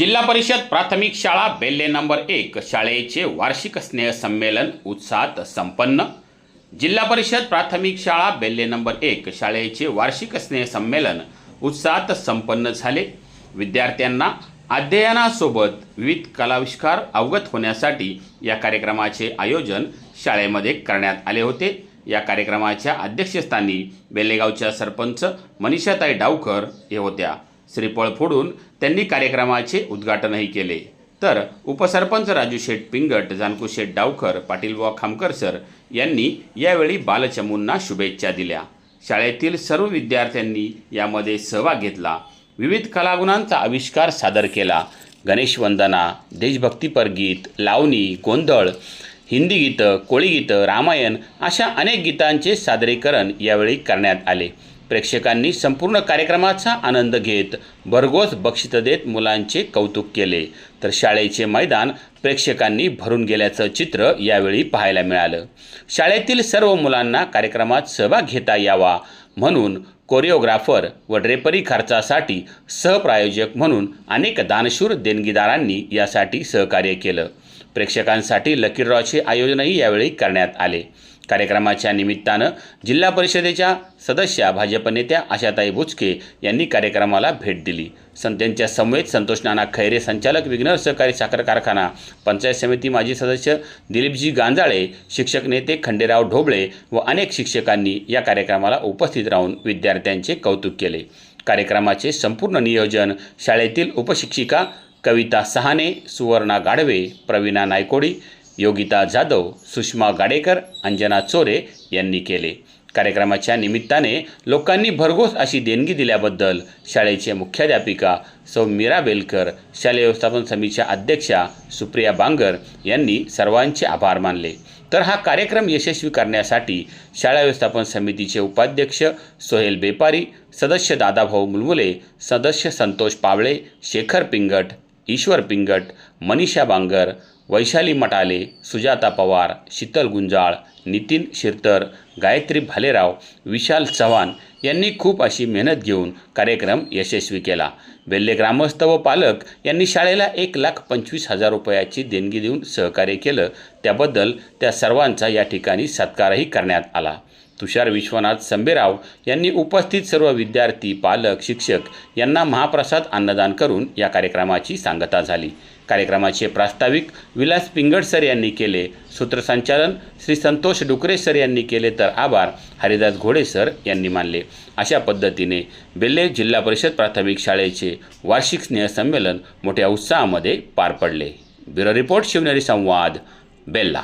जिल्हा परिषद प्राथमिक शाळा बेल्ले नंबर एक शाळेचे वार्षिक स्नेहसंमेलन उत्साहात संपन्न. जिल्हा परिषद प्राथमिक शाळा बेल्ले नंबर एक शाळेचे वार्षिक स्नेहसंमेलन उत्साहात संपन्न झाले. विद्यार्थ्यांना अध्ययनासोबत विविध कलाविष्कार अवगत होण्यासाठी या कार्यक्रमाचे आयोजन शाळेमध्ये करण्यात आले होते. या कार्यक्रमाच्या अध्यक्षस्थानी बेल्लेगावच्या सरपंच मनीषाताई डावकर हे होत्या. श्रीफळ फोडून त्यांनी कार्यक्रमाचे उद्घाटनही केले. तर उपसरपंच राजू शेठ पिंगट जानकू शेठ डावकर पाटील बुवा खामकर सर यांनी यावेळी बालचमूंना शुभेच्छा दिल्या. शाळेतील सर्व विद्यार्थ्यांनी यामध्ये सहभाग घेतला. विविध कलागुणांचा आविष्कार सादर केला. गणेशवंदना देशभक्तीपर गीत लावणी गोंधळ हिंदी गीतं कोळी गीतं रामायण अशा अनेक गीतांचे सादरीकरण यावेळी करण्यात आले. प्रेक्षकांनी संपूर्ण कार्यक्रमाचा आनंद घेत भरघोस बक्षित देत मुलांचे कौतुक केले. तर शाळेचे मैदान प्रेक्षकांनी भरून गेल्याचं चित्र यावेळी पाहायला मिळालं. शाळेतील सर्व मुलांना कार्यक्रमात सहभाग घेता यावा म्हणून कोरिओग्राफर व ड्रेपरी खर्चासाठी सहप्रायोजक म्हणून अनेक दानशूर देणगीदारांनी यासाठी सहकार्य केलं. प्रेक्षकांसाठी लकीररावचे आयोजनही यावेळी करण्यात आले. कार्यक्रमाच्या निमित्तानं जिल्हा परिषदेच्या सदस्या भाजप नेत्या आशाताई बुचके यांनी कार्यक्रमाला भेट दिली. संत्यांच्या समवेत संतोष नाना खैरे संचालक विघ्नर सहकारी साखर कारखाना पंचायत समिती माजी सदस्य दिलीपजी गांजाळे शिक्षक नेते खंडेराव ढोबळे व अनेक शिक्षकांनी या कार्यक्रमाला उपस्थित राहून विद्यार्थ्यांचे कौतुक केले. कार्यक्रमाचे संपूर्ण नियोजन शाळेतील उपशिक्षिका कविता सहाने सुवर्णा गाढवे प्रवीणा नायकोडी योगिता जाधव सुषमा गाडेकर अंजना चोरे यांनी केले. कार्यक्रमाच्या निमित्ताने लोकांनी भरघोस अशी देणगी दिल्याबद्दल शाळेचे मुख्याध्यापिका सौ मीरा बेलकर शालेय व्यवस्थापन समितीच्या अध्यक्षा सुप्रिया बांगर यांनी सर्वांचे आभार मानले. तर हा कार्यक्रम यशस्वी करण्यासाठी शाळा व्यवस्थापन समितीचे उपाध्यक्ष सोहेल बेपारी सदस्य दादाभाऊ मुलमुले सदस्य संतोष पावळे शेखर पिंगट ईश्वर पिंगट मनीषा बांगर वैशाली मटाले सुजाता पवार शीतल गुंजाळ नितीन शिरतर गायत्री भालेराव विशाल चव्हाण यांनी खूप अशी मेहनत घेऊन कार्यक्रम यशस्वी केला. बेल्ले ग्रामस्थ व पालक यांनी शाळेला एक लाख पंचवीस हजार रुपयाची देणगी देऊन सहकार्य केलं. त्याबद्दल त्या सर्वांचा या ठिकाणी सत्कारही करण्यात आला. तुषार विश्वनाथ संबेराव यांनी उपस्थित सर्व विद्यार्थी पालक शिक्षक यांना महाप्रसाद अन्नदान करून या कार्यक्रमाची सांगता झाली. कार्यक्रमाचे प्रास्ताविक विलास पिंगड सर यांनी केले. सूत्रसंचालन श्री संतोष डुकरे सर यांनी केले तर आभार हरिदास घोडे सर यांनी मानले. अशा पद्धतीने बेल्ले जिल्हा परिषद प्राथमिक शाळेचे वार्षिक स्नेहसंमेलन मोठ्या उत्साहामध्ये पार पडले. ब्युरो रिपोर्ट शिवनेरी संवाद बेल्ला.